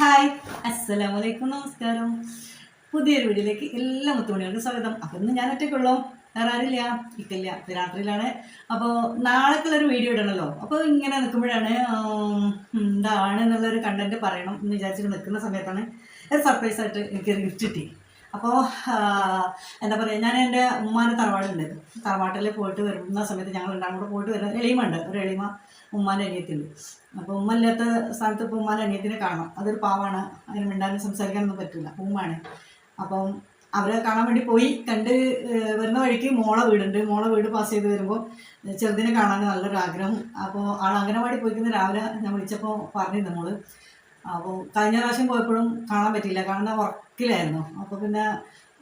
Hi അസ്സലാമു അലൈക്കും നമസ്കാരം. പുതിയൊരു വീഡിയോയിലേക്ക് എല്ലാ മുത്തുമണികൾക്കും സ്വാഗതം. അപ്പം ഇന്ന് ഞാൻ ഒറ്റയ്ക്കുള്ളൂ വേറെ ആരില്ല ഇക്കില്ല രാത്രിയിലാണ്. അപ്പോൾ നാളേക്കുള്ളൊരു വീഡിയോ ഇടണമല്ലോ അപ്പോൾ ഇങ്ങനെ നിൽക്കുമ്പോഴാണ് എന്താണ് എന്നുള്ളൊരു കണ്ടന്റ് പറയണം എന്ന് വിചാരിച്ചിട്ട് നിൽക്കുന്ന സമയത്താണ് ഒരു സർപ്രൈസ് ആയിട്ട് എനിക്കൊരു ഗിഫ്റ്റ് കിട്ടി. അപ്പോൾ എന്താ പറയുക ഞാൻ എന്റെ ഉമ്മാന്റെ തറവാടുണ്ട് തറവാട്ടിൽ പോയിട്ട് വരുന്ന സമയത്ത് ഞങ്ങൾ രണ്ടാം കൂടെ പോയിട്ട് വരുന്ന എളിമ ഉണ്ട് ഒരു എളിമ ഉമ്മാന്റെ അനിയത്തിണ്ട് അപ്പോൾ ഉമ്മ ഇല്ലാത്ത സ്ഥലത്ത് ഇപ്പോൾ ഉമ്മാന്റെ അനിയത്തിനെ കാണാം അതൊരു പാവാണ്. അതിന് മിണ്ടാനും സംസാരിക്കാനൊന്നും പറ്റില്ല. ഉമ്മാണ് അപ്പം അവരെ കാണാൻ വേണ്ടി പോയി. കണ്ട് വരുന്ന വഴിക്ക് മോളെ വീടുണ്ട്. മോളെ വീട് പാസ് ചെയ്ത് വരുമ്പോൾ ചെറുതിനെ കാണാൻ നല്ലൊരു ആഗ്രഹം. അപ്പോൾ ആൾ അംഗനവാടി പോയിക്കുന്ന രാവിലെ ഞാൻ വിളിച്ചപ്പോൾ പറഞ്ഞിരുന്നു മോൾ അപ്പോൾ കഴിഞ്ഞ പ്രാവശ്യം പോയപ്പോഴും കാണാൻ പറ്റിയില്ല. കാരണം വർക്കിലായിരുന്നു. അപ്പോൾ പിന്നെ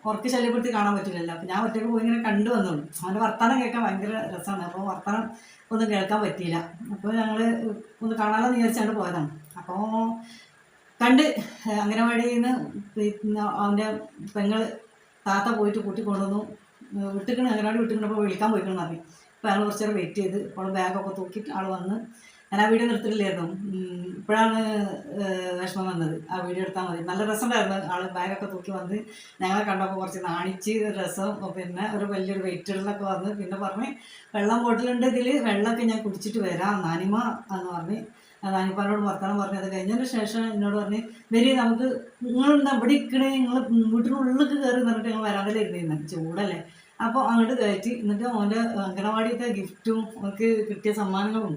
ഉറക്ക് ശല്യപ്പെടുത്തി കാണാൻ പറ്റില്ലല്ലോ. അപ്പോൾ ഞാൻ ഒറ്റയ്ക്ക് പോയി ഇങ്ങനെ കണ്ടു വന്നുള്ളൂ അവന്റെ വർത്തമാനം കേൾക്കാൻ ഭയങ്കര രസമാണ്. അപ്പോൾ വർത്തമാനം ഒന്നും കേൾക്കാൻ പറ്റിയില്ല. അപ്പോൾ ഞങ്ങൾ ഒന്ന് കാണാമെന്ന് വിചാരിച്ചാണ്ട് പോയതാണ്. അപ്പോൾ കണ്ട് അംഗനവാടിയിൽ നിന്ന് പിന്നെ അവന്റെ പെങ്ങൾ താത്ത പോയിട്ട് കൂട്ടി കൊണ്ടുവന്നു. വിട്ടിക്കണ് അംഗനവാടി വിട്ടിക്കണപ്പോൾ വിളിക്കാൻ പോയിക്കണെന്ന് അപ്പോൾ അയാൾ കുറച്ച് നേരം വെയിറ്റ് ചെയ്ത് അപ്പോൾ ബാഗൊക്കെ തൂക്കിയിട്ട് ആൾ വന്ന് ഞാൻ ആ വീഡിയോ നിർത്തിട്ടില്ലായിരുന്നു. ഇപ്പോഴാണ് വിഷമം വന്നത്. ആ വീഡിയോ എടുത്താൽ മതി. നല്ല രസമുണ്ടായിരുന്നു. ആൾ ബാഗൊക്കെ തൂക്കി വന്ന് ഞങ്ങളെ കണ്ടപ്പോൾ കുറച്ച് നാണിച്ച് രസം പിന്നെ ഒരു വലിയൊരു വെയിറ്റുകളിലൊക്കെ വന്ന് പിന്നെ പറഞ്ഞ് വെള്ളം ബോട്ടിലുണ്ട് ഇതിൽ വെള്ളമൊക്കെ ഞാൻ കുടിച്ചിട്ട് വരാം. നാനിമ എന്ന് പറഞ്ഞ് നാനിപ്പാനോട് വർത്തമാനം പറഞ്ഞ് അത് കഴിഞ്ഞതിന് ശേഷം എന്നോട് പറഞ്ഞ് വരി നമുക്ക് നിങ്ങൾ എന്താ ഇവിടെ ഇരിക്കണേ? നിങ്ങൾ വീട്ടിനുള്ളിലേക്ക് കയറി നിന്നിട്ട് ഞങ്ങൾ വരാതിലിരുന്നിരുന്നു ചൂടല്ലേ? അപ്പോൾ അങ്ങോട്ട് കയറ്റി. എന്നിട്ട് അവന്റെ അംഗനവാടിയൊക്കെ ഗിഫ്റ്റും ഒക്കെ കിട്ടിയ സമ്മാനങ്ങളും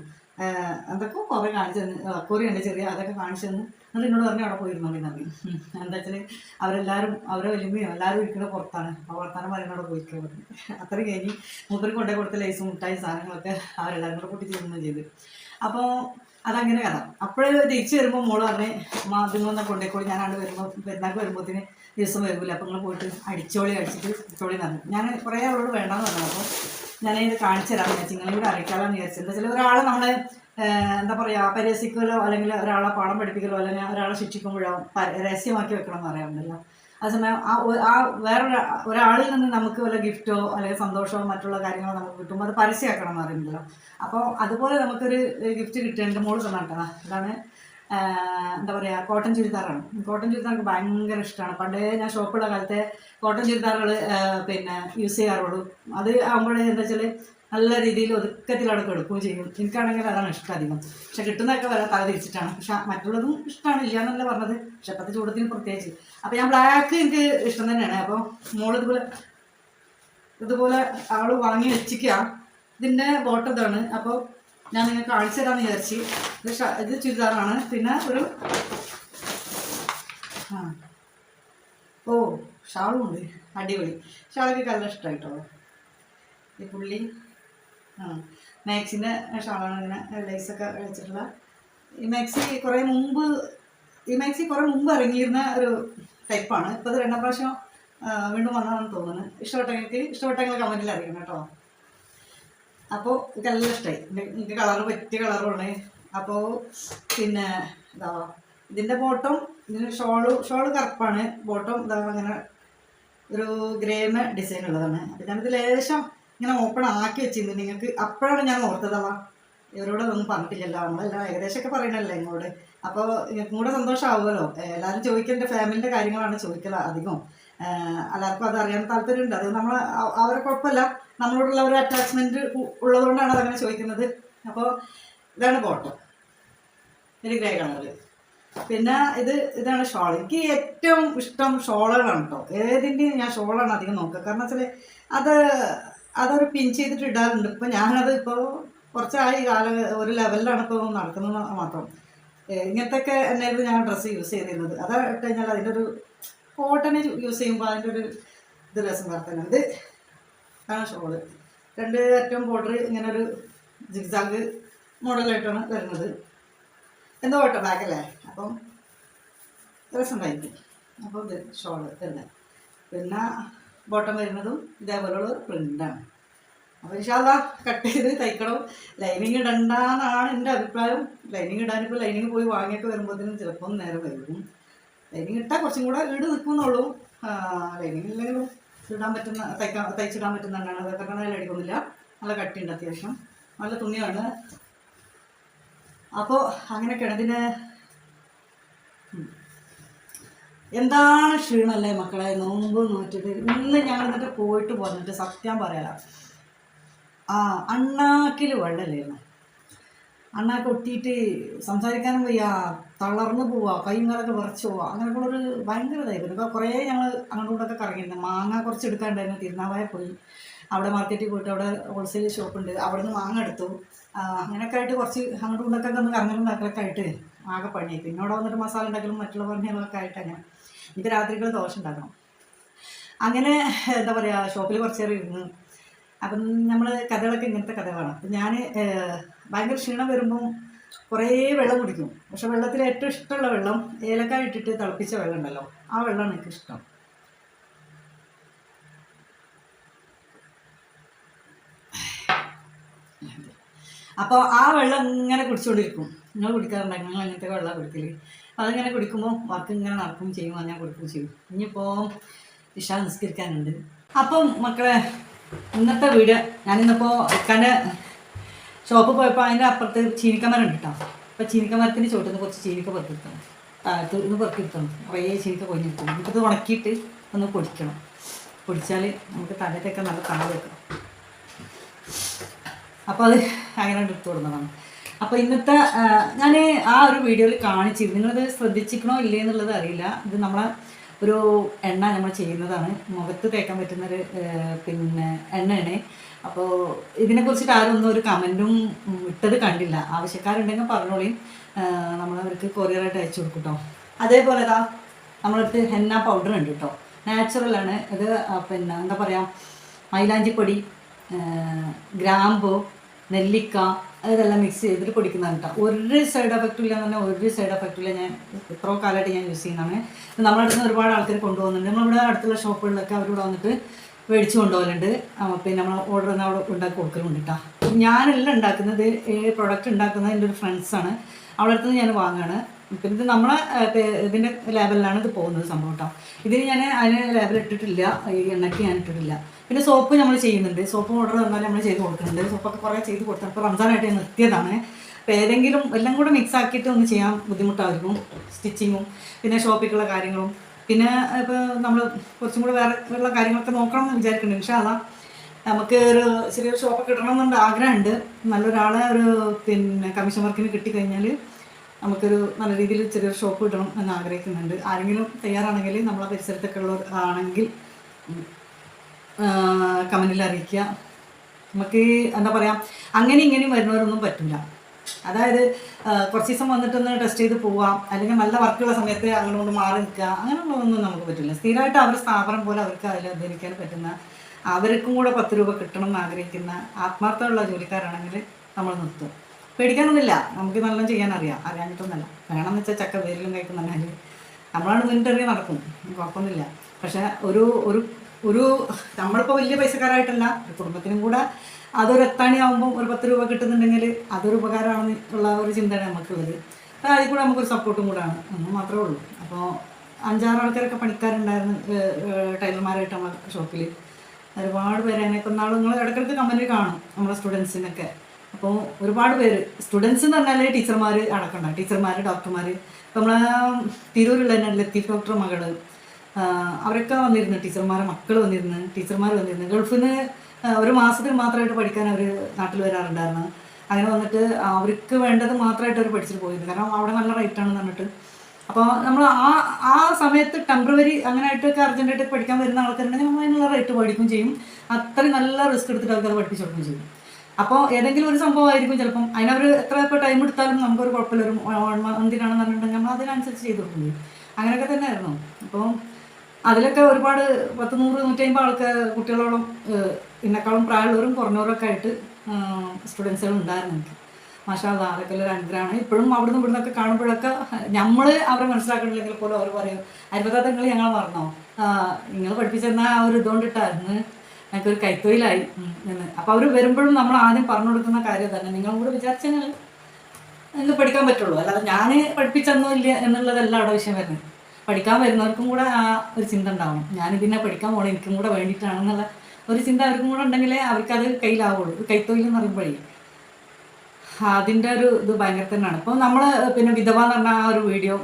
അതൊക്കെ കുറേ കാണിച്ചു തന്നു അക്കോറി ഉണ്ട് ചെറിയ അതൊക്കെ കാണിച്ചു തന്നു. എന്നിട്ട് എന്നോട് പറഞ്ഞു അവിടെ പോയിരുന്നോളി നന്ദി എന്താ വെച്ചാൽ അവരെല്ലാവരും അവരെ വലിയമ്മയും എല്ലാവരും ഇരിക്കുന്ന പുറത്താണ്. അപ്പോൾ വർത്താനം പറയുന്നവിടെ പോയിക്കാൻ പറഞ്ഞു അത്രയും കഴിഞ്ഞ് മൂപ്പർക്ക് കൊണ്ടേ കൊടുത്ത ലൈസ് മുട്ടായി സാധനങ്ങളൊക്കെ അവരെല്ലാവരും കൂടെ കൂട്ടി തിന്നുകയും ചെയ്തു. അപ്പോൾ അതങ്ങനെ കഥ. അപ്പോഴേ തിരിച്ചു വരുമ്പോൾ മോൾ പറഞ്ഞ് മാധ്യമങ്ങളൊന്നും കൊണ്ടേക്കോളി. ഞാനാണ്ട് വരുമ്പോൾ പെരുന്നാൾക്ക് വരുമ്പോഴത്തേന് ദിവസം വരില്ല അപ്പോൾ നിങ്ങൾ പോയിട്ട് അടിച്ചോളി അടിച്ചിട്ട് അടിച്ചോളി നടന്നു ഞാൻ കുറേ അവളോട് വേണ്ടാന്ന് പറഞ്ഞു. അപ്പോൾ ഞാനിത് കാണിച്ചു തരാമെന്ന് വിചാരിച്ചു. കൂടെ അറിയിക്കാമെന്ന് വിചാരിച്ചു. എന്താ വെച്ചാൽ ഒരാളെ നമ്മൾ എന്താ പറയുക പരിഹസിക്കലോ അല്ലെങ്കിൽ ഒരാളെ പാഠം പഠിപ്പിക്കലോ അല്ലെങ്കിൽ ഒരാളെ ശിക്ഷിക്കുമ്പോഴോ രഹസ്യമാക്കി വെക്കണം എന്ന് പറയാറുണ്ടല്ലോ അതേസമയം ആ ആ വേറൊരു ഒരാളിൽ നിന്ന് നമുക്ക് വല്ല ഗിഫ്റ്റോ അല്ലെങ്കിൽ സന്തോഷമോ മറ്റുള്ള കാര്യങ്ങളോ നമുക്ക് കിട്ടുമ്പോൾ അത് പരസ്യമാക്കണം എന്ന് പറയുന്നുണ്ടല്ലോ. അപ്പോൾ അതുപോലെ നമുക്കൊരു ഗിഫ്റ്റ് എന്റെ മോൾ തന്നിട്ടാ. അതാണ് എന്താ പറയുക കോട്ടൺ ചുരിദാറാണ്. കോട്ടൺ ചുരിദാർ എനിക്ക് ഭയങ്കര ഇഷ്ടമാണ് പണ്ടേ ഞാൻ ഷോപ്പുള്ള കാലത്തെ കോട്ടൺ ചുരിദാറുകൾ പിന്നെ യൂസ് ചെയ്യാറുള്ളൂ. അത് ആകുമ്പോഴേ എന്താ വെച്ചാൽ നല്ല രീതിയിൽ ഒതുക്കത്തിലവിടെ എടുക്കുകയും ചെയ്യും. എനിക്കാണെങ്കിൽ അതാണ് ഇഷ്ടം അധികം. പക്ഷെ കിട്ടുന്നതൊക്കെ വരെ തല തിരിച്ചിട്ടാണ്. പക്ഷെ മറ്റുള്ളതും ഇഷ്ടമാണ് ഇല്ല എന്നല്ല പറഞ്ഞത്. പക്ഷെ അപ്പത്തെ ചൂടത്തിന് പ്രത്യേകിച്ച്. അപ്പോൾ ഞാൻ ബ്ലാക്ക് എനിക്ക് ഇഷ്ടം തന്നെയാണ്. അപ്പോൾ മോളിതുപോലെ ഇതുപോലെ ആൾ വാങ്ങി വെച്ചിക്കുക ഇതിന്റെ ബോട്ടം ഇതാണ്. അപ്പോൾ ഞാൻ നിങ്ങൾക്ക് കാണിച്ചു തരാമെന്ന് വിചാരിച്ച് ഇത് ഇത് ചുരിദാറാണ്. പിന്നെ ഒരു ആ. ഓ ഷാളും ഉണ്ട് അടിപൊളി. ഷാളൊക്കെ കല്ല ഇഷ്ടമായിട്ടോ ഈ പുള്ളി? ആ. മാക്സിന്റെ ഷാളാണ് ഇങ്ങനെ ലൈസൊക്കെ വെച്ചിട്ടുള്ള. ഈ മാക്സി കുറേ മുമ്പ് ഈ മാക്സി കുറേ മുമ്പ് ഇറങ്ങിയിരുന്ന ഒരു ടൈപ്പാണ് ഇപ്പോൾ ഇത് രണ്ടാം പ്രാവശ്യം വീണ്ടും വന്നതാണെന്ന് തോന്നുന്നത് ഇഷ്ടപ്പെട്ടെങ്കിൽ ഇഷ്ടപ്പെട്ടെങ്കിൽ കമന്റിൽ അറിയണം കേട്ടോ. അപ്പോൾ നല്ല ഇഷ്ടമായി എനിക്ക് കളർ പറ്റിയ കളറുമാണ് അപ്പോൾ പിന്നെ എന്താ ഇതിന്റെ ബോട്ടം ഇതിന് ഷോൾ ഷോൾ കറുപ്പാണ്. ബോട്ടം എന്താ അങ്ങനെ ഒരു ഗ്രേമ ഡിസൈൻ ഉള്ളതാണ്. അപ്പോൾ ഞാനിത് ലേശം ഇങ്ങനെ ഓപ്പൺ ആക്കി വെച്ചിരുന്നു. നിങ്ങൾക്ക് അപ്പോഴാണ് ഞാൻ ഓർത്തതവാ ഇവരോട് ഒന്നും പറഞ്ഞിട്ടില്ലല്ലോ. നമ്മളെല്ലാം ഏകദേശമൊക്കെ പറയണല്ലേ ഇങ്ങോട്ട് അപ്പോൾ നിങ്ങൾക്കും കൂടെ സന്തോഷമാവുമല്ലോ. എല്ലാവരും ചോദിക്കേണ്ട ഫാമിലിന്റെ കാര്യങ്ങളാണ് ചോദിക്കല അധികം. എല്ലാവർക്കും അത് അറിയാൻ താല്പര്യമുണ്ട്. അത് നമ്മൾ അവരെ കുഴപ്പമില്ല. നമ്മളോടുള്ള ഒരു അറ്റാച്ച്മെന്റ് ഉള്ളതുകൊണ്ടാണ് അതങ്ങനെ ചോദിക്കുന്നത്. അപ്പോൾ ഇതാണ് ബോട്ടം ഇതിൽ ഗ്രേ കളറ് പിന്നെ ഇത് ഇതാണ് ഷോൾ എനിക്ക് ഏറ്റവും ഇഷ്ടം ഷോളുകളാണ് കേട്ടോ ഏതിന്റെയും ഞാൻ ഷോളാണ് അധികം നോക്കുക. കാരണം വെച്ചാൽ അത് അതൊരു പിൻ ചെയ്തിട്ട് ഇടാറുണ്ട്. ഇപ്പം ഞാനത് ഇപ്പോൾ കുറച്ചായി കാല ഒരു ലെവലിലാണ് ഇപ്പോൾ നടക്കുന്നത് മാത്രം. ഇങ്ങനത്തെ ഇങ്ങനത്തെയൊക്കെ എന്നായിരുന്നു ഞാൻ ഡ്രസ്സ് യൂസ് ചെയ്തിരുന്നത്. അത് ഇട്ട് കഴിഞ്ഞാൽ അതിന്റെ ഒരു കോട്ടണിൽ യൂസ് ചെയ്യുമ്പോൾ അതിന്റെ ഒരു ഇത് രസം വർത്തനം ഇത് ആണ് ഷോൾ രണ്ട് ഏറ്റവും ബോർഡർ ഇങ്ങനെ ഒരു ജിഗ്സാഗ് മോഡലായിട്ടാണ് വരുന്നത്. എന്തോ കേട്ടോ ബാഗല്ലേ അപ്പം രസമുണ്ടായിരിക്കും അപ്പോൾ ഇത് ഷോൾ തന്നെ പിന്നെ ബോട്ടം വരുന്നതും ഇതേപോലെയുള്ള പ്രിന്റാണ് അപ്പോൾ ഇൻഷാല്ല കട്ട് ചെയ്ത് തയ്ക്കണം. ലൈനിങ് ഇടണ്ടെന്നാണ് എന്റെ അഭിപ്രായം. ലൈനിങ് ഇടാനിപ്പോൾ ലൈനിങ് പോയി വാങ്ങിയൊക്കെ വരുമ്പോഴത്തേനും ചിലപ്പം നേരം വരും ലൈനിങ് ഇട്ടാൽ കുറച്ചും കൂടെ ഈട് നിൽക്കുന്നുള്ളൂ ലൈനിങ് ഇല്ലെങ്കിലും ഇടാൻ പറ്റുന്ന തയ്ക്കാൻ തയ്ച്ചിടാൻ പറ്റുന്നതാണ്. അതൊക്കെ അടിക്കുന്നില്ല. നല്ല കട്ടിയുണ്ട് അത്യാവശ്യം. നല്ല തുണിയാണ്. അപ്പോൾ അങ്ങനെ കിടതിന്. എന്താണ് ക്ഷീണമല്ലേ മക്കളെ? നോമ്പ് നോറ്റിട്ട് ഇന്ന് ഞങ്ങൾ എന്നിട്ട് പോയിട്ട് പോന്നിട്ട് സത്യം പറയാല ആ അണ്ണാക്കിൽ വെള്ളമില്ലായിരുന്നു. അണ്ണാക്ക് ഒട്ടിയിട്ട് സംസാരിക്കാനും വയ്യ. തളർന്നു പോവാ. കൈയും കാലൊക്കെ പോവാ. പോവുക അങ്ങനെയുള്ളൊരു ഭയങ്കര ഇതായിരുന്നു. ഇപ്പോൾ കുറേ ഞങ്ങൾ അങ്ങോട്ടും ഇങ്ങോട്ടൊക്കെ കറങ്ങിയിരുന്നു മാങ്ങ കുറച്ച് എടുക്കാണ്ടായിരുന്നു തിരുനാവായ പോയി. അവിടെ മാർക്കറ്റിൽ പോയിട്ട് അവിടെ ഹോൾസെയിൽ ഷോപ്പുണ്ട് അവിടെ നിന്ന് വാങ്ങെടുത്തു അങ്ങനെയൊക്കെ ആയിട്ട് കുറച്ച് അങ്ങോട്ടും ഇങ്ങോട്ടൊക്കെ ഒന്ന് കറങ്ങലും ഉണ്ടാക്കലൊക്കെ ആയിട്ട് ആകെ പണി പിന്നെ അവിടെ വന്നിട്ട് മസാല ഉണ്ടാക്കലും മറ്റുള്ള പണികളൊക്കെ ആയിട്ട് അങ്ങനെ. ഇത് രാത്രികൾ ദോശ ഉണ്ടാക്കണം. അങ്ങനെ എന്താ പറയുക ഷോപ്പിൽ കുറച്ച് നേരം ഇരുന്ന്. അപ്പം നമ്മൾ കഥകളൊക്കെ ഇങ്ങനത്തെ കഥകളാണ്. അപ്പം ഞാൻ ഭയങ്കര ക്ഷീണം വരുമ്പം കുറേ വെള്ളം കുടിക്കും. പക്ഷെ വെള്ളത്തിൽ ഏറ്റവും ഇഷ്ടമുള്ള വെള്ളം ഏലക്കായ ഇട്ടിട്ട് തിളപ്പിച്ച വെള്ളം ഉണ്ടല്ലോ. ആ വെള്ളമാണ് എനിക്ക് ഇഷ്ടം അപ്പോൾ ആ വെള്ളം ഇങ്ങനെ കുടിച്ചുകൊണ്ടിരിക്കും നിങ്ങൾ കുടിക്കാറുണ്ടെങ്കിൽ നിങ്ങൾ അങ്ങനത്തെ വെള്ളം അപ്പോൾ അതിങ്ങനെ കുടിക്കുമ്പോൾ വർക്ക് ഇങ്ങനെ നടക്കും ചെയ്യും അങ്ങനെ ഞാൻ കൊടുക്കുകയും ചെയ്യും. ഇനിയിപ്പോൾ ഇഷ നിസ്കരിക്കാനുണ്ട്. അപ്പം മക്കളെ ഇന്നത്തെ വീട് ഞാനിന്നിപ്പോൾ ഇക്കാന്റെ ഷോപ്പ് പോയപ്പോൾ അതിന്റെ അപ്പുറത്ത് ചീനിക്കമരം ഉണ്ട് അപ്പോൾ ചീനിക്കമരത്തിന്റെ ചോട്ടിൽ നിന്ന് കുറച്ച് ചീനിക്ക പുറത്തെടുത്തണം താഴത്ത് നിന്ന് പുറത്തെടുത്തണം കുറേ ചീനിക്ക കൊഞ്ഞിരുത്തണം നമുക്കത് ഉണക്കിയിട്ട് ഒന്ന് പൊടിക്കണം. പൊടിച്ചാൽ നമുക്ക് തലത്തൊക്കെ നല്ല തണ വെക്കണം അപ്പോൾ അത് അങ്ങനെ എടുത്തു കൊടുക്കുന്നതാണ് അപ്പോൾ ഇന്നത്തെ ഞാൻ ആ ഒരു വീഡിയോയിൽ കാണിച്ചിരുന്നു. നിങ്ങളത് ശ്രദ്ധിച്ചിക്കണോ ഇല്ലേ എന്നുള്ളത് അറിയില്ല. ഇത് നമ്മളെ ഒരു എണ്ണ നമ്മൾ ചെയ്യുന്നതാണ്. മുഖത്ത് തേക്കാൻ പറ്റുന്നൊരു പിന്നെ എണ്ണയാണ്. അപ്പോൾ ഇതിനെക്കുറിച്ചിട്ട് ആരും ഒന്നും ഒരു കമന്റും ഇട്ടത് കണ്ടില്ല. ആവശ്യക്കാരുണ്ടെങ്കിൽ പറഞ്ഞോളിയും നമ്മളവർക്ക് കൊറിയറായിട്ട് അയച്ചു കൊടുക്കും അതേപോലെ ഇതാ നമ്മളടുത്ത് ഹെന്ന പൗഡർ ഉണ്ട് കേട്ടോ. നാച്ചുറലാണ് ഇത് പിന്നെ എന്താ പറയുക മൈലാഞ്ചിപ്പൊടി ഗ്രാമ്പു നെല്ലിക്ക ഇതെല്ലാം മിക്സ് ചെയ്തിട്ട് പൊടിക്കുന്നതാണ് കേട്ടോ ഒരു സൈഡ് എഫക്റ്റും ഇല്ല എന്ന് പറഞ്ഞാൽ ഒരു സൈഡ് എഫക്റ്റും ഇല്ല. ഞാൻ എത്രയോ കാലമായിട്ട് ഞാൻ യൂസ് ചെയ്യുന്നതാണ്. നമ്മുടെ അടുത്ത് ഒരുപാട് ആൾക്കാർ കൊണ്ടുപോകുന്നുണ്ട്. നമ്മളിവിടെ അടുത്തുള്ള ഷോപ്പുകളിലൊക്കെ അവരിവിടെ വന്നിട്ട് മേടിച്ച് കൊണ്ടുപോകലുണ്ട്. പിന്നെ നമ്മൾ ഓർഡർ തന്നെ അവിടെ ഉണ്ടാക്കി കൊടുക്കലുണ്ട് കേട്ടോ ഞാനെല്ലാം ഉണ്ടാക്കുന്നത് ഈ പ്രൊഡക്റ്റ് ഉണ്ടാക്കുന്നത് എന്റെ ഒരു ഫ്രണ്ട്സാണ് അവിടെ അടുത്ത് ഞാൻ വാങ്ങുകയാണ് പിന്നെ ഇത് നമ്മളെ ഇതിന്റെ ലേബലിലാണ് ഇത് പോകുന്നത് സംഭവം കേട്ടോ ഇതിന് ഞാൻ അതിന് ലേബൽ ഇട്ടിട്ടില്ല ഈ എണ്ണയ്ക്ക് ഞാൻ ഇട്ടിട്ടില്ല. പിന്നെ സോപ്പ് നമ്മൾ ചെയ്യുന്നുണ്ട്. സോപ്പ് ഓർഡർ തന്നാൽ നമ്മൾ ചെയ്ത് കൊടുക്കുന്നുണ്ട്. സോപ്പൊക്കെ കുറേ ചെയ്ത് കൊടുത്തു അപ്പോൾ റംസാനായിട്ട് ഞാൻ നിർത്തിയതാണ്. അപ്പോൾ ഏതെങ്കിലും എല്ലാം കൂടെ മിക്സ് ആക്കിയിട്ട് ഒന്ന് ചെയ്യാൻ ബുദ്ധിമുട്ടായിരിക്കും. സ്റ്റിച്ചിങ്ങും പിന്നെ ഷോപ്പിക്കുള്ള കാര്യങ്ങളും. പിന്നെ ഇപ്പോൾ നമ്മൾ കുറച്ചും കൂടെ വേറെ ഉള്ള കാര്യങ്ങളൊക്കെ നോക്കണം എന്ന് വിചാരിക്കുന്നുണ്ട്. പക്ഷേ അതാ നമുക്ക് ഒരു ചെറിയൊരു ഷോപ്പൊക്കെ കിട്ടണം എന്നുണ്ട് ആഗ്രഹമുണ്ട്. നല്ലൊരാളെ ഒരു പിന്നെ കമ്മീഷൻ വർക്കിന് കിട്ടിക്കഴിഞ്ഞാൽ നമുക്കൊരു നല്ല രീതിയിൽ ചെറിയൊരു ഷോപ്പ് കിട്ടണം എന്ന് ആഗ്രഹിക്കുന്നുണ്ട്. ആരെങ്കിലും തയ്യാറാണെങ്കിൽ നമ്മളെ പരിസരത്തൊക്കെ ഉള്ളവർ ആണെങ്കിൽ കമന്റിൽ അറിയിക്കുക. നമുക്ക് എന്താ പറയുക അങ്ങനെ ഇങ്ങനെയും വരുന്നവരൊന്നും പറ്റില്ല അതായത് കുറച്ച് ദിവസം വന്നിട്ടൊന്ന് ടെസ്റ്റ് ചെയ്ത് പോവാം. അല്ലെങ്കിൽ നല്ല വർക്കുള്ള സമയത്ത് അങ്ങോട്ട് മാറി നിൽക്കുക. അങ്ങനെയുള്ളതൊന്നും നമുക്ക് പറ്റില്ല. സ്ഥിരമായിട്ട് അവർ സ്ഥാപനം പോലെ അവർക്ക് അതിൽ അധ്വാനിക്കാൻ പറ്റുന്ന അവർക്കും കൂടെ പത്ത് രൂപ കിട്ടണം എന്ന് ആഗ്രഹിക്കുന്ന ആത്മാർത്ഥമുള്ള ജോലിക്കാരാണെങ്കിൽ നമ്മൾ നിർത്തും. പേടിക്കാനൊന്നുമില്ല. നമുക്ക് നല്ലോണം ചെയ്യാൻ അറിയാം അറിയാഞ്ഞിട്ടൊന്നുമല്ല വേണമെന്ന് വെച്ചാൽ ചക്ക വേരിലും കഴിക്കുന്നതിനാൽ നമ്മളാണ് മുന്നിട്ടെറിയ നടക്കും. കുഴപ്പമൊന്നുമില്ല. പക്ഷേ ഒരു ഒരു ഒരു നമ്മളിപ്പോൾ വലിയ പൈസക്കാരായിട്ടല്ല. കുടുംബത്തിനും കൂടെ അതൊരു എത്താണി ആകുമ്പോൾ ഒരു പത്ത് രൂപ കിട്ടുന്നുണ്ടെങ്കിൽ അതൊരു ഉപകാരമാണ് ഉള്ള ഒരു ചിന്തയാണ് നമുക്കുള്ളത് അപ്പോൾ അതിൽ കൂടെ നമുക്കൊരു സപ്പോർട്ടും കൂടാണ്. എന്ന് മാത്രമേ ഉള്ളൂ. അപ്പോൾ അഞ്ചാറ് ആൾക്കാരൊക്കെ പണിക്കാരുണ്ടായിരുന്നു ടൈലർമാരായിട്ട് നമ്മളെ ഷോപ്പിൽ ഒരുപാട് പേര് അതിനൊക്കെ ഒന്നാൾ നിങ്ങൾ ഇടയ്ക്കിടയ്ക്ക് കമ്പനി കാണും. നമ്മളെ സ്റ്റുഡൻസിനൊക്കെ. അപ്പോൾ ഒരുപാട് പേര് സ്റ്റുഡൻസ് എന്ന് പറഞ്ഞാൽ ടീച്ചർമാർ അടക്കണ്ട. ടീച്ചർമാർ ഡോക്ടർമാർ ഇപ്പം നമ്മളെ തിരൂരുള്ള തന്നെ ലത്തീഫ് ഡോക്ടർ മകൾ അവരൊക്കെ വന്നിരുന്നു ടീച്ചർമാരെ മക്കൾ വന്നിരുന്നു ടീച്ചർമാർ വന്നിരുന്നു. ഗൾഫിൽ നിന്ന് ഒരു മാസത്തിൽ മാത്രമായിട്ട് പഠിക്കാൻ അവർ നാട്ടിൽ വരാറുണ്ടായിരുന്നു. അങ്ങനെ വന്നിട്ട് അവർക്ക് വേണ്ടത് മാത്രമായിട്ട് അവർ പഠിച്ചിട്ട് പോയിരുന്നു. കാരണം അവിടെ നല്ല റേറ്റാണെന്ന് പറഞ്ഞിട്ട്. അപ്പോൾ നമ്മൾ ആ ആ സമയത്ത് ടെമ്പററി അങ്ങനെ ആയിട്ടൊക്കെ അർജന്റായിട്ട് പഠിക്കാൻ വരുന്ന ആൾക്കാരുണ്ടെങ്കിൽ നമ്മൾ അതിനുള്ള റേറ്റ് പഠിക്കും ചെയ്യും. അത്രയും നല്ല റിസ്ക് എടുത്തിട്ട് ആൾക്കാർ പഠിപ്പിച്ചു കൊടുക്കുകയും ചെയ്യും. അപ്പോൾ ഏതെങ്കിലും ഒരു സംഭവമായിരിക്കും ചിലപ്പം. അതിനവർ എത്ര ഇപ്പോൾ ടൈം എടുത്താലും നമുക്കൊരു കുഴപ്പമില്ല. ഒരു വൺ മന്തിനാണെന്ന് പറഞ്ഞിട്ടുണ്ടെങ്കിൽ നമ്മൾ അതിനനുസരിച്ച് ചെയ്തു കൊടുക്കും ചെയ്യും അങ്ങനെയൊക്കെ തന്നെ ആയിരുന്നു അപ്പോൾ അതിലൊക്കെ ഒരുപാട് പത്ത് നൂറ് നൂറ്റമ്പത് ആൾക്കാർ കുട്ടികളോളം എന്നെക്കാളും പ്രായമുള്ളവരും കുറഞ്ഞവരും ഒക്കെ ആയിട്ട് സ്റ്റുഡൻസുകൾ ഉണ്ടായിരുന്നു എനിക്ക്. മാഷാ അല്ലാ, അതൊക്കെ ഒരു അനുഗ്രഹമാണ്. ഇപ്പോഴും അവിടുന്ന് ഇവിടുന്നൊക്കെ കാണുമ്പോഴൊക്കെ നമ്മൾ അവരെ മനസ്സിലാക്കണില്ലെങ്കിൽ പോലും അവർ പറയും അരുപതാ നിങ്ങൾ ഞങ്ങൾ പറഞ്ഞോ നിങ്ങൾ പഠിപ്പിച്ചെന്ന ആ ഒരു ഇതുകൊണ്ടിട്ടായിരുന്നു. ഞങ്ങൾക്ക് ഒരു കൈത്തൊഴിലായി. എന്ന്. അപ്പോൾ അവർ വരുമ്പോഴും നമ്മൾ ആദ്യം പറഞ്ഞു കൊടുക്കുന്ന കാര്യം തന്നെ നിങ്ങളും കൂടെ വിചാരിച്ചാൽ നിങ്ങൾക്ക് പഠിക്കാൻ പറ്റുള്ളൂ. അല്ലാതെ ഞാൻ പഠിപ്പിച്ചെന്നോ ഇല്ല എന്നുള്ളതല്ല അവിടെ വിഷയം വരുന്നത്. പഠിക്കാൻ വരുന്നവർക്കും കൂടെ ആ ഒരു ചിന്ത ഉണ്ടാവണം. ഞാനിതിനെ പഠിക്കാൻ പോകണം എനിക്കും കൂടെ വേണ്ടിയിട്ടാണെന്നുള്ള ഒരു ചിന്ത അവർക്കും കൂടെ ഉണ്ടെങ്കിലേ അവർക്കത് കയ്യിലാവുള്ളൂ. ഒരു കൈത്തൊഴിൽ എന്ന് പറയുമ്പോഴേ. അതിന്റെ ഒരു ഇത് ഭയങ്കര തന്നെയാണ്. ഇപ്പോൾ നമ്മൾ പിന്നെ വിധവ എന്ന് പറഞ്ഞ ആ ഒരു വീഡിയോ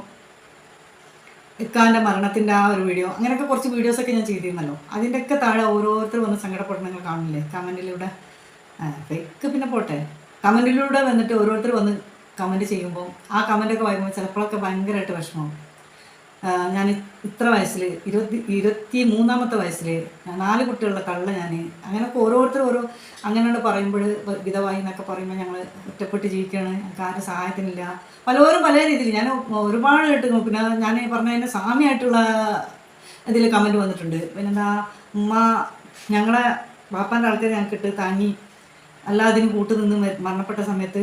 ഇക്കാന്റെ മരണത്തിന്റെ ആ ഒരു വീഡിയോ അങ്ങനെയൊക്കെ കുറച്ച് വീഡിയോസൊക്കെ ഞാൻ ചെയ്തിരുന്നല്ലോ. അതിന്റെയൊക്കെ താഴെ ഓരോരുത്തർ വന്ന് സങ്കടപ്പെടുന്ന കാണില്ലേ കമന്റിലൂടെ ഫേക്ക് പിന്നെ പോട്ടെ. കമന്റിലൂടെ വന്നിട്ട് ഓരോരുത്തർ വന്ന് കമന്റ് ചെയ്യുമ്പോൾ ആ കമന്റൊക്കെ വായിക്കുമ്പോൾ ചിലപ്പോഴൊക്കെ ഭയങ്കരമായിട്ട് വിഷമവും ഞാൻ ഇത്ര വയസ്സിൽ ഇരുപത്തി ഇരുപത്തി മൂന്നാമത്തെ വയസ്സിൽ നാല് കുട്ടികളുടെ കള്ള ഞാൻ അങ്ങനെയൊക്കെ ഓരോരുത്തർ ഓരോ അങ്ങനെയാണ് പറയുമ്പോൾ വിധവായി എന്നൊക്കെ പറയുമ്പോൾ ഞങ്ങൾ ഒറ്റപ്പെട്ട് ജീവിക്കുകയാണ് ഞങ്ങൾക്ക് ആരും സഹായത്തിനില്ല. പലവരും പല രീതിയിൽ ഞാൻ ഒരുപാട് കേട്ട് പിന്നെ ഞാൻ പറഞ്ഞതിന്റെ സാമ്യമായിട്ടുള്ള ഇതിൽ കമന്റ് വന്നിട്ടുണ്ട്. പിന്നെന്താ ഉമ്മ ഞങ്ങളെ ബാപ്പാന്റെ ആൾക്കാർ ഞങ്ങൾക്കിട്ട് താങ്ങി അല്ലാതിന് കൂട്ടു നിന്ന് മരണപ്പെട്ട സമയത്ത്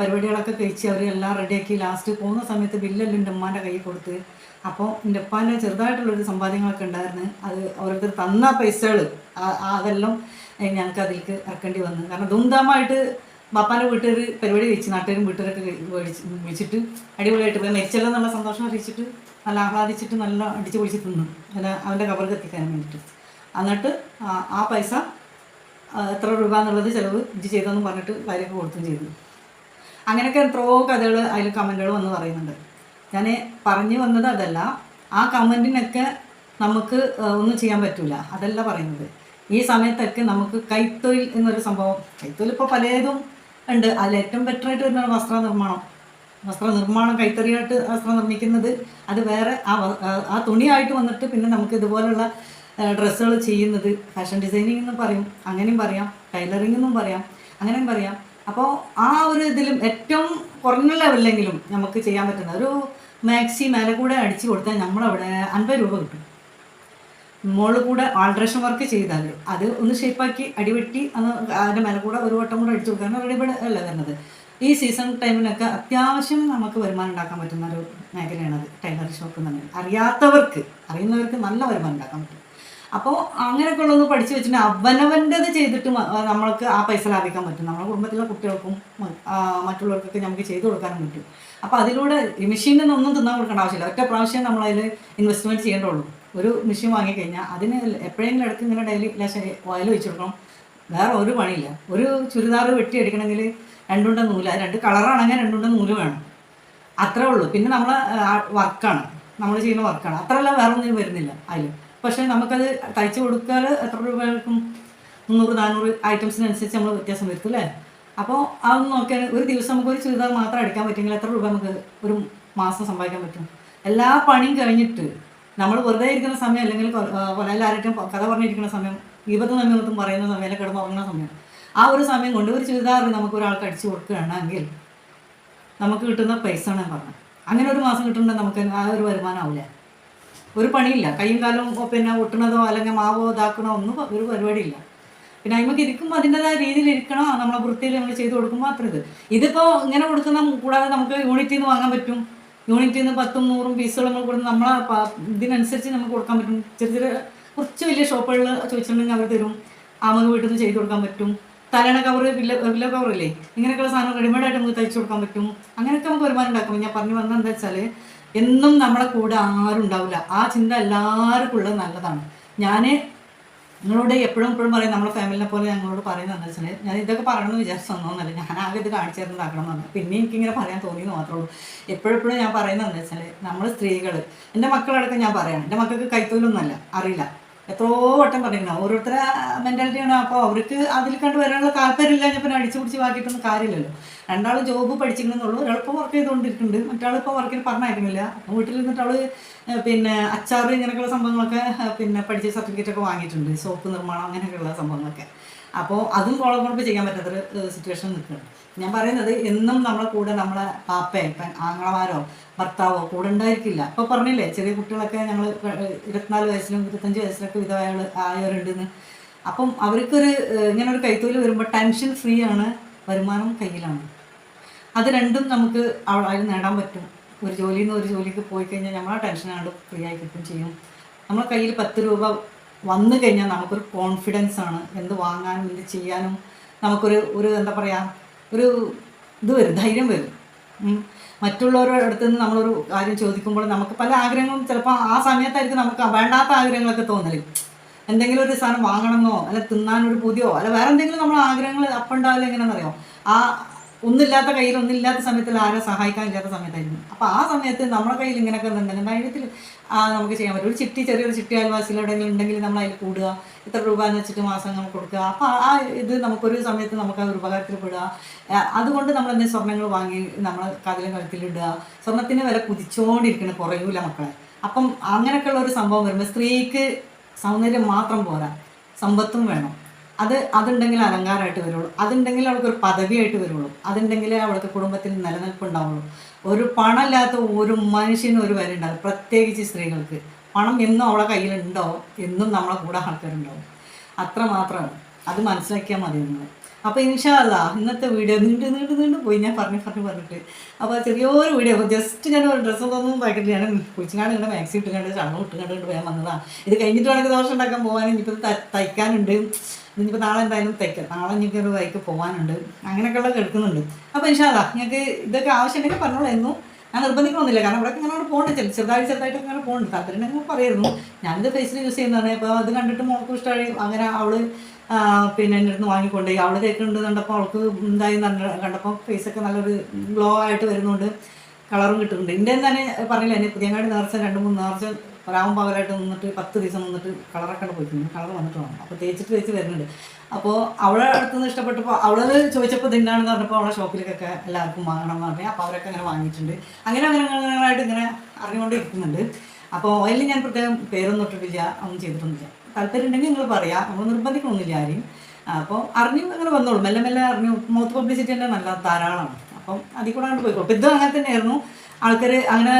പരിപാടികളൊക്കെ കഴിച്ച് അവർ എല്ലാം റെഡിയാക്കി ലാസ്റ്റ് പോകുന്ന സമയത്ത് ബില്ലെല്ലാം എന്റെ ഉമ്മാന്റെ കയ്യിൽ കൊടുത്ത് അപ്പോൾ എന്റെ ഉപ്പാന്റെ ചെറുതായിട്ടുള്ളൊരു സമ്പാദ്യങ്ങളൊക്കെ ഉണ്ടായിരുന്നു. അത് ഓരോരുത്തർ തന്ന പൈസകൾ അതെല്ലാം ഞങ്ങൾക്ക് അതിലേക്ക് ഇറക്കേണ്ടി വന്നു. കാരണം ധൂംധാമായിട്ട് ബാപ്പാന്റെ വീട്ടുകാർ പരിപാടി കഴിച്ച് നാട്ടുകാരും വീട്ടുകാരൊക്കെ വിളിച്ചിട്ട് അടിപൊളിയായിട്ട് പോയി. മരിച്ചല്ലോ എന്നുള്ള സന്തോഷം അറിയിച്ചിട്ട് നല്ല ആഹ്ലാദിച്ചിട്ട് നല്ല അടിച്ച് പൊളിച്ച് തിന്നു. അങ്ങനെ അവന്റെ കബർക്ക് എത്തിക്കാൻ വേണ്ടിയിട്ട് എന്നിട്ട് ആ- പൈസ എത്ര രൂപ എന്നുള്ളത് ചിലവ് ഇത് ചെയ്തെന്ന് പറഞ്ഞിട്ട് കാര്യമൊക്കെ കൊടുത്തും ചെയ്തു. അങ്ങനെയൊക്കെ എത്രയോ കഥകൾ അതിൽ കമന്റുകൾ വന്ന് പറയുന്നുണ്ട്. ഞാൻ പറഞ്ഞു വന്നത് അതല്ല ആ കമന്റിനൊക്കെ നമുക്ക് ഒന്നും ചെയ്യാൻ പറ്റില്ല അതല്ല പറയുന്നത്. ഈ സമയത്തൊക്കെ നമുക്ക് കൈത്തൊഴിൽ എന്നൊരു സംഭവം കൈത്തൊഴിൽ ഇപ്പോൾ പലതും ഉണ്ട്. അതിൽ ഏറ്റവും ബെറ്ററായിട്ട് വരുന്നത് വസ്ത്രനിർമ്മാണം. വസ്ത്രനിർമ്മാണം വസ്ത്ര നിർമ്മാണം കൈത്തറിയായിട്ട് വസ്ത്രം നിർമ്മിക്കുന്നത് അത് വേറെ ആ- ആ തുണിയായിട്ട് വന്നിട്ട് പിന്നെ നമുക്ക് ഇതുപോലുള്ള ഡ്രസ്സുകൾ ചെയ്യുന്നത് ഫാഷൻ ഡിസൈനിങ് എന്ന് പറയും അങ്ങനെയും പറയാം ടൈലറിംഗ് എന്നും പറയാം അങ്ങനെയും പറയാം. അപ്പോൾ ആ ഒരു ഇതിലും ഏറ്റവും കുറഞ്ഞ ലെവലിലെങ്കിലും നമുക്ക് ചെയ്യാൻ പറ്റുന്ന ഒരു മാക്സി മേലെ കൂടെ അടിച്ചു കൊടുത്താൽ നമ്മളവിടെ അൻപത് രൂപ കിട്ടും. മോൾ കൂടെ ആൾട്രേഷൻ വർക്ക് ചെയ്താൽ അത് ഒന്ന് ഷേപ്പാക്കി അടിവെട്ടി അന്ന് അതിന്റെ മേലെ കൂടെ ഒരു വട്ടം കൂടെ അടിച്ചു കൊടുക്കാൻ റെഡിമേഡ് അല്ല വരുന്നത്. ഈ സീസൺ ടൈമിനൊക്കെ അത്യാവശ്യം നമുക്ക് വരുമാനം ഉണ്ടാക്കാൻ പറ്റുന്ന ഒരു മേഖലയാണത് ടൈലർ ഷോപ്പ് എന്ന് പറഞ്ഞാൽ അറിയാത്തവർക്ക് അറിയുന്നവർക്ക് നല്ല വരുമാനം ഉണ്ടാക്കാൻ പറ്റും. അപ്പോൾ അങ്ങനെയൊക്കെ ഉള്ളൊന്ന് പഠിച്ചു വെച്ചിട്ട് അവനവന്റെത് ചെയ്തിട്ട് നമ്മൾക്ക് ആ പൈസ ലാഭിക്കാൻ പറ്റും. നമ്മുടെ കുടുംബത്തിലെ കുട്ടികൾക്കും മറ്റുള്ളവർക്കൊക്കെ നമുക്ക് ചെയ്തു കൊടുക്കാനും പറ്റും. അപ്പോൾ അതിലൂടെ മെഷീനിൽ നിന്നൊന്നും തിന്നാൻ കൊടുക്കേണ്ട ആവശ്യമില്ല. ഒറ്റ പ്രാവശ്യം നമ്മളതിൽ ഇൻവെസ്റ്റ്മെന്റ് ചെയ്യേണ്ടുള്ളൂ ഒരു മെഷീൻ വാങ്ങിക്കഴിഞ്ഞാൽ അതിന് എപ്പോഴെങ്കിലും ഇടയ്ക്ക് ഇങ്ങനെ ഡെയിലി ലേശം ഓയിൽ വെച്ച് കൊടുക്കണം. വേറെ ഒരു പണിയില്ല. ഒരു ചുരിദാർ വെട്ടി എടുക്കണമെങ്കിൽ രണ്ടുണ്ട നൂൽ രണ്ട് കളറാണെങ്കിൽ രണ്ടുണ്ട നൂൽ വേണം. അത്രേ ഉള്ളൂ. പിന്നെ നമ്മൾ വർക്കാണ് നമ്മൾ ചെയ്യുന്ന വർക്കാണ് അത്രയല്ല വേറെ ഒന്നും വരുന്നില്ല അതിൽ പക്ഷേ നമുക്കത് തയ്ച്ചു കൊടുക്കാൻ എത്ര രൂപ എടുക്കും മുന്നൂറ് നാനൂറ് ഐറ്റംസിനനുസരിച്ച് നമ്മൾ വ്യത്യാസം വരുത്തും അല്ലേ? അപ്പോൾ അതൊന്ന് നോക്കിയാൽ ഒരു ദിവസം നമുക്ക് ഒരു ചുരിദാർ മാത്രം അടിക്കാൻ പറ്റുമെങ്കിൽ എത്ര രൂപ നമുക്ക് ഒരു മാസം സമ്പാദിക്കാൻ പറ്റും? എല്ലാ പണിയും കഴിഞ്ഞിട്ട് നമ്മൾ വെറുതെ ഇരിക്കുന്ന സമയം അല്ലെങ്കിൽ ആരെങ്കിലും കഥ പറഞ്ഞിരിക്കുന്ന സമയം വിപത്ത് സമയത്തും പറയുന്ന സമയം അല്ലെങ്കിൽ കിടന്ന് ഉറങ്ങുന്ന സമയം ആ ഒരു സമയം കൊണ്ട് ഒരു ചുരിദാർ നമുക്ക് ഒരാൾക്ക് അടിച്ചു കൊടുക്കുകയാണെങ്കിൽ നമുക്ക് കിട്ടുന്ന പൈസ ആണ് പറഞ്ഞത്. അങ്ങനെ ഒരു മാസം കിട്ടുന്നുണ്ടെങ്കിൽ നമുക്ക് ആ ഒരു വരുമാനം ആവില്ല ഒരു പണിയില്ല. കൈയും കാലും പിന്നെ ഒട്ടണതോ അല്ലെങ്കിൽ മാവോ ഇതാക്കണോ ഒന്നും ഒരു പരിപാടിയില്ല. പിന്നെ അതിമക്ക് ഇരിക്കുമ്പോൾ അതിന്റെതായ രീതിയിൽ ഇരിക്കണോ? നമ്മളെ വൃത്തിയിൽ നമ്മൾ ചെയ്ത് കൊടുക്കുമ്പോൾ അത്ര ഇത്. ഇതിപ്പോൾ ഇങ്ങനെ കൊടുക്കുന്ന കൂടാതെ നമുക്ക് യൂണിറ്റിൽ നിന്ന് വാങ്ങാൻ പറ്റും. യൂണിറ്റിൽ നിന്ന് പത്തും നൂറും പീസുകൾ നമ്മൾ കൊടുത്ത് നമ്മളെ ഇതിനനുസരിച്ച് നമുക്ക് കൊടുക്കാൻ പറ്റും. ചെറിയ ചെറിയ കുറച്ച് വലിയ ഷോപ്പുകളിൽ ചോദിച്ചിട്ടുണ്ടെങ്കിൽ അവർ തരും. ആമത് വീട്ടിൽ നിന്ന് ചെയ്ത് കൊടുക്കാൻ പറ്റും. തലണ കവർ വില്ല വില്ല കവറില്ലേ? ഇങ്ങനെയൊക്കെയുള്ള സാധനം റെഡിമെയ്ഡായിട്ട് നമുക്ക് തയ്ച്ചു കൊടുക്കാൻ പറ്റും. അങ്ങനെയൊക്കെ നമുക്ക് വരുമാനം ഉണ്ടാക്കും. ഞാൻ പറഞ്ഞു വന്നത് വെച്ചാൽ എന്നും നമ്മളെ കൂടെ ആരും ഉണ്ടാവില്ല. ആ ചിന്ത എല്ലാവർക്കും ഉള്ളത് നല്ലതാണ്. ഞാൻ നിങ്ങളോട് എപ്പോഴും എപ്പോഴും പറയും നമ്മുടെ ഫാമിലിനെ പോലെ ഞങ്ങളോട് പറയുന്നത് എന്താ വെച്ചാൽ ഞാൻ ഇതൊക്കെ പറയണമെന്ന് വിചാരിച്ചു തന്നോന്നല്ല ഞാൻ ആകെ ഇത് കാണിച്ചു തരുന്നതാക്കണം എന്ന് പറഞ്ഞു പിന്നെ എനിക്കിങ്ങനെ പറയാൻ തോന്നിയെന്ന് മാത്രമേ ഉള്ളൂ. എപ്പോഴെപ്പോഴും ഞാൻ പറയുന്നത് എന്താ വെച്ചാൽ നമ്മൾ സ്ത്രീകൾ എന്റെ മക്കളടക്കം ഞാൻ പറയണം. എന്റെ മക്കൾക്ക് കൈത്തൊഴിലൊന്നുമല്ല. അറിയില്ല. എത്രയോ വട്ടം പറയുന്നത് ഓരോരുത്തരെ മെന്റാലിറ്റിയാണ് അപ്പോൾ അവർക്ക് അതിൽ കണ്ട് വരാനുള്ള താല്പര്യമില്ല. ഞാൻ പിന്നെ അടിച്ചു പിടിച്ച് വാക്കിയിട്ടൊന്നും കാര്യമില്ലല്ലോ. രണ്ടാളും ജോബ് പഠിച്ചിരിക്കണമെന്നുള്ളൂ ഒരാളിപ്പോൾ വർക്ക് ചെയ്തുകൊണ്ടിരിക്കുന്നുണ്ട്. മറ്റാളിപ്പോൾ വർക്കിന് പറഞ്ഞയക്കുന്നില്ല. വീട്ടിൽ നിന്നിട്ട് അവൾ പിന്നെ അച്ചാർ ഇങ്ങനെയൊക്കെയുള്ള സംഭവങ്ങളൊക്കെ പിന്നെ പഠിച്ച സർട്ടിഫിക്കറ്റ് ഒക്കെ വാങ്ങിയിട്ടുണ്ട്. സോപ്പ് നിർമ്മാണം അങ്ങനെയൊക്കെയുള്ള സംഭവങ്ങളൊക്കെ. അപ്പോൾ അതും കുഴപ്പമിപ്പോൾ ചെയ്യാൻ പറ്റാത്തൊരു സിറ്റുവേഷൻ നിൽക്കുന്നത് ഞാൻ പറയുന്നത് എന്നും നമ്മളെ കൂടെ നമ്മളെ ഇപ്പം ആങ്ങളമാരോ ഭർത്താവോ കൂടെ ഉണ്ടായിരിക്കില്ല. ഇപ്പോൾ പറഞ്ഞില്ലേ ചെറിയ കുട്ടികളൊക്കെ ഞങ്ങൾ ഇരുപത്തിനാല് വയസ്സിലും ഇരുപത്തഞ്ച് വയസ്സിലൊക്കെ വിധവായകൾ ആയവരുണ്ടെന്ന്. അപ്പം അവർക്കൊരു ഇങ്ങനെ ഒരു കൈത്തൊഴിൽ വരുമ്പോൾ ടെൻഷൻ ഫ്രീ ആണ് വരുമാനം കയ്യിലാണ്. അത് രണ്ടും നമുക്ക് അതിൽ നേടാൻ പറ്റും. ഒരു ജോലിയിൽ നിന്ന് ഒരു ജോലിക്ക് പോയി കഴിഞ്ഞാൽ നമ്മളെ ടെൻഷനാണ്ട് ഫ്രീ ആയി കിട്ടും ചെയ്യും. നമ്മളെ കയ്യിൽ പത്ത് രൂപ വന്നു കഴിഞ്ഞാൽ നമുക്കൊരു കോൺഫിഡൻസ് ആണ്. എന്ത് വാങ്ങാനും എന്ത് ചെയ്യാനും നമുക്കൊരു ഒരു എന്താ പറയുക ഒരു ഇത് വരും ധൈര്യം വരും. മറ്റുള്ളവരുടെ അടുത്ത് നിന്ന് നമ്മളൊരു കാര്യം ചോദിക്കുമ്പോൾ നമുക്ക് പല ആഗ്രഹങ്ങളും ചിലപ്പോൾ ആ സമയത്തായിരിക്കും നമുക്ക് വേണ്ടാത്ത ആഗ്രഹങ്ങളൊക്കെ തോന്നൽ. എന്തെങ്കിലും ഒരു സാധനം വാങ്ങണമെന്നോ അല്ല തിന്നാനൊരു പുതിയോ അല്ല വേറെ എന്തെങ്കിലും നമ്മൾ ആഗ്രഹങ്ങൾ അപ്പം ഉണ്ടാവില്ല എങ്ങനെയാണെന്നറിയോ? ആ ഒന്നില്ലാത്ത കയ്യിൽ ഒന്നില്ലാത്ത സമയത്തിൽ ആരോ സഹായിക്കാനില്ലാത്ത സമയത്തായിരുന്നു അപ്പോൾ ആ സമയത്ത് നമ്മുടെ കയ്യിൽ ഇങ്ങനെയൊക്കെ ഉണ്ടെങ്കിൽ ധൈര്യത്തിൽ ആ നമുക്ക് ചെയ്യാൻ പറ്റും. ഒരു ചിട്ടി ചെറിയൊരു ചിട്ടി അയൽവാസികൾ എവിടെയെങ്കിലും ഉണ്ടെങ്കിൽ നമ്മൾ അതിൽ കൂടുക. ഇത്ര രൂപ എന്ന് വെച്ചിട്ട് മാസം നമുക്ക് കൊടുക്കുക. അപ്പോൾ ആ ഇത് നമുക്കൊരു സമയത്ത് നമുക്ക് ഒരു ഉപകാരത്തിൽ പെടുക. അതുകൊണ്ട് നമ്മൾ എന്തെങ്കിലും സ്വർണങ്ങൾ വാങ്ങി നമ്മൾ കതിലും കഴുത്തിലിടുക സ്വർണത്തിന് വില കുതിച്ചുകൊണ്ടിരിക്കണം കുറയൂല മക്കളെ. അപ്പം അങ്ങനെയൊക്കെയുള്ള ഒരു സംഭവം വരുമ്പോൾ സ്ത്രീക്ക് സൗന്ദര്യം മാത്രം പോരാ. സമ്പത്തും വേണം. അത് അതുണ്ടെങ്കിൽ അലങ്കാരമായിട്ട് വരുള്ളൂ അതുണ്ടെങ്കിൽ അവൾക്ക് ഒരു പദവിയായിട്ട് വരുള്ളൂ അതുണ്ടെങ്കിൽ അവൾക്ക് കുടുംബത്തിൽ നിലനിൽപ്പ് ഉണ്ടാവുള്ളൂ ഒരു പണമില്ലാത്ത ഒരു മനുഷ്യനും ഒരു വില ഉണ്ടാവും. പ്രത്യേകിച്ച് സ്ത്രീകൾക്ക്. പണം എന്നും അവളെ കയ്യിലുണ്ടോ? എന്നും നമ്മളെ കൂടെ ആൾക്കാരുണ്ടാവും. അത്ര മാത്രമാണ്. അത് മനസ്സിലാക്കിയാൽ മതി നിങ്ങൾ. അപ്പോൾ ഇൻഷാല്ല ഇന്നത്തെ വീഡിയോ നീണ്ട് നീണ്ട് നീണ്ട് പോയി. ഞാൻ പറഞ്ഞു പറഞ്ഞു പറഞ്ഞിട്ട്. അപ്പോൾ ചെറിയൊരു വീഡിയോ. അപ്പോൾ ജസ്റ്റ് ഞാൻ ഒരു ഡ്രസ്സ് ഒന്നും പാക്കറ്റ് ഞാൻ കുളിച്ചാണ്ട് ഇങ്ങനെ മാക്സി ഇട്ട് ചണം ഇട്ടുകൊണ്ട് പോയാൽ വന്നതാണ് ഇത് കഴിഞ്ഞിട്ട് വേണമെങ്കിൽ ദോഷം ഉണ്ടാക്കാൻ പോകാൻ ഇനിയിപ്പോൾ തയ്ക്കാനുണ്ട്. ഇനിയിപ്പോൾ നാളെ എന്തായാലും തയ്ക്കാം. നാളെ എനിക്ക് ഒരു തയ്ക്ക് പോകാനുണ്ട് അങ്ങനെയൊക്കെയുള്ള കേൾക്കുന്നുണ്ട്. അപ്പോൾ ഇൻഷാല്ല നിങ്ങൾക്ക് ഇതൊക്കെ ആവശ്യമുണ്ടെങ്കിൽ പറഞ്ഞോളൂ എന്നും ഞാൻ നിർബന്ധിക്കണമെന്നില്ല കാരണം ഇവിടെ ഇങ്ങനെ പോകണ്ട ചെറു ചെറുതായിട്ട് ചെറുതായിട്ട് ഇങ്ങനെ പോകുന്നുണ്ട് താല്പര്യം പറയുന്നു പറയായിരുന്നു. ഞാനിത് ഫേസിൽ യൂസ് ചെയ്യുന്നതാണ്. അപ്പോൾ അത് കണ്ടിട്ട് മോൾക്ക് ഇഷ്ടമായി അങ്ങനെ അവൾ പിന്നെ എന്റെ അടുത്ത് വാങ്ങിക്കൊണ്ടേ അവൾ തേക്കുന്നുണ്ട് കണ്ടപ്പോൾ അവൾക്ക് എന്തായി കണ്ടപ്പോൾ ഫേസൊക്കെ നല്ലൊരു ഗ്ലോ ആയിട്ട് വരുന്നുണ്ട്. കളറും കിട്ടുന്നുണ്ട്. എന്റെ തന്നെ പറഞ്ഞില്ല എന്നെ പുതിയങ്ങാടി നേർച്ച രണ്ട് മൂന്ന് നേർച്ച ഒരാവും പകലായിട്ട് നിന്നിട്ട് പത്ത് ദിവസം നിന്നിട്ട് കളറൊക്കെ പോയിട്ടുണ്ട്. കളർ വന്നിട്ട് വേണം. അപ്പോൾ തേച്ചിട്ട് തേച്ച് വരുന്നുണ്ട്. അപ്പോൾ അവളെ അടുത്ത് നിന്ന് ഇഷ്ടപ്പെട്ടപ്പോൾ അവളത് ചോദിച്ചപ്പോൾ തിന്നാണെന്ന് പറഞ്ഞപ്പോൾ അവളെ ഷോപ്പിലേക്കൊക്കെ എല്ലാവർക്കും വാങ്ങണം എന്ന് പറഞ്ഞു അപ്പോൾ അവരൊക്കെ അങ്ങനെ വാങ്ങിയിട്ടുണ്ട്. അങ്ങനെ അങ്ങനെ അങ്ങനെയായിട്ട് ഇങ്ങനെ അറിഞ്ഞുകൊണ്ടിരിക്കുന്നുണ്ട്. അപ്പോൾ ഓയിലിൽ ഞാൻ പ്രത്യേകം പേരൊന്നും ഇട്ടിട്ടില്ല. ഒന്നും ചെയ്തിട്ടൊന്നുമില്ല. താല്പര്യം ഉണ്ടെങ്കിൽ നിങ്ങൾ പറയാം. നമ്മൾ നിർബന്ധിക്കണമൊന്നുമില്ല ആരെയും. അപ്പോൾ അറിഞ്ഞു അങ്ങനെ വന്നോളൂ. മെല്ലെ മെല്ലെ അറിഞ്ഞു മൗത്ത് പബ്ലിസിറ്റി തന്നെ നല്ല ധാരാളമാണ്. അപ്പം അതിൽ കൂടെ അങ്ങോട്ട് പോയിക്കോളും. ഇതും അങ്ങനെ തന്നെയായിരുന്നു. ആൾക്കാർ അങ്ങനെ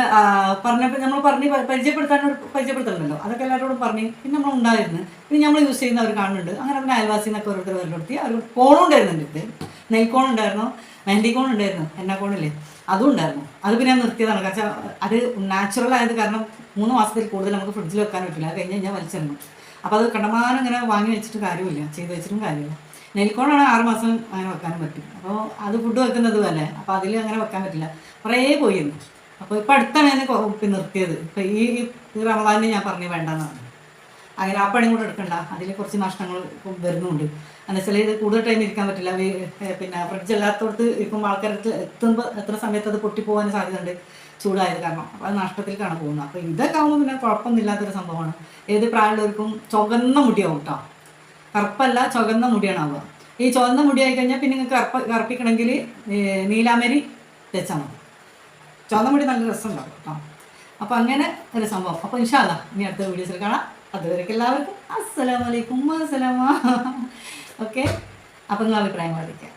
പറഞ്ഞപ്പോ നമ്മൾ പറഞ്ഞ് പരിചയപ്പെടുത്താൻ പരിചയപ്പെടുത്തണമല്ലോ അതൊക്കെ എല്ലാവരോടും പറഞ്ഞ് പിന്നെ നമ്മൾ ഉണ്ടായിരുന്നു. പിന്നെ നമ്മൾ യൂസ് ചെയ്യുന്ന അവർ കാണുന്നുണ്ട്. അങ്ങനെ പിന്നെ അയൽവാസി എന്നൊക്കെ ഓരോരുത്തർ വരലെടുത്തി. അവർ കോണും ഉണ്ടായിരുന്നു എന്റെ നെൽക്കോൺ ഉണ്ടായിരുന്നു മെഹന്തി കോൺ ഉണ്ടായിരുന്നു എണ്ണ കോണില്ലേ അതും ഉണ്ടായിരുന്നു. അത് പിന്നെ ഞാൻ നിർത്തിയതാണ്. കാരണം അത് നാച്ചുറൽ ആയത് കാരണം മൂന്ന് മാസത്തിൽ കൂടുതൽ നമുക്ക് ഫ്രിഡ്ജിൽ വെക്കാൻ പറ്റില്ല. അത് കഴിഞ്ഞ് ഞാൻ വലിച്ചിരുന്നു അപ്പോൾ അത് കണ്ടമാനം ഇങ്ങനെ വാങ്ങി വെച്ചിട്ട് കാര്യമില്ല ചെയ്ത് വെച്ചിട്ടും കാര്യമില്ല. നെൽക്കോണാണ് ആറ് മാസം അങ്ങനെ വെക്കാനും പറ്റും. അപ്പോൾ അത് ഫുഡ് വെക്കുന്നതും പോലെ അപ്പോൾ അതിൽ അങ്ങനെ വെക്കാൻ പറ്റില്ല. കുറേ പോയിരുന്നു അപ്പോൾ ഇപ്പോൾ അടുത്താണ് ഞാൻ പിന്നെ നിർത്തിയത്. ഇപ്പോൾ ഈ ഈ റമദാനിന് ഞാൻ പറഞ്ഞു വേണ്ടെന്ന് പറഞ്ഞു. അങ്ങനെ ആ പണിയും കൂടെ എടുക്കണ്ട. അതിൽ കുറച്ച് നഷ്ടങ്ങൾ വരുന്നുണ്ട്. എന്ന് വെച്ചാൽ ഇത് കൂടുതൽ ടൈം ഇരിക്കാൻ പറ്റില്ല. പിന്നെ ഫ്രിഡ്ജ് അല്ലാത്തടത്ത് ഇരിക്കുമ്പോൾ ആൾക്കാർക്ക് എത്തുമ്പോൾ എത്ര സമയത്ത് അത് പൊട്ടിപ്പോകാൻ സാധ്യതയുണ്ട്. ചൂടായത് കാരണം. അപ്പോൾ അത് നഷ്ടത്തിലേക്കാണ് പോകുന്നത്. അപ്പോൾ ഇതൊക്കെ ആകുമ്പോൾ പിന്നെ കുഴപ്പമൊന്നുമില്ലാത്തൊരു സംഭവമാണ്. ഏത് പ്രായമുള്ളവർക്കും ചുവന്ന മുടിയാവും കേട്ടോ കറുപ്പല്ല ചുവന്ന മുടിയാണ് ആവുക ഈ ചുവന്ന മുടിയായി കഴിഞ്ഞാൽ പിന്നെ നിങ്ങൾക്ക് കറുപ്പ് കറുപ്പിക്കണമെങ്കിൽ നീലാമരി തേച്ചാൽ മതി. ചുവന്ന മുടി നല്ല രസമുണ്ടാവും കേട്ടോ. അപ്പോൾ അങ്ങനെ ഒരു സംഭവം. അപ്പോൾ ഇൻഷാല്ല ഇനി അടുത്ത വീഡിയോസിൽ കാണാം. അതുവരെയൊക്കെ എല്ലാവർക്കും അസ്സലാമലൈക്കും അസ്സലാമ ഓക്കെ? അപ്പം നിങ്ങൾ അഭിപ്രായം അറിയിക്കാം.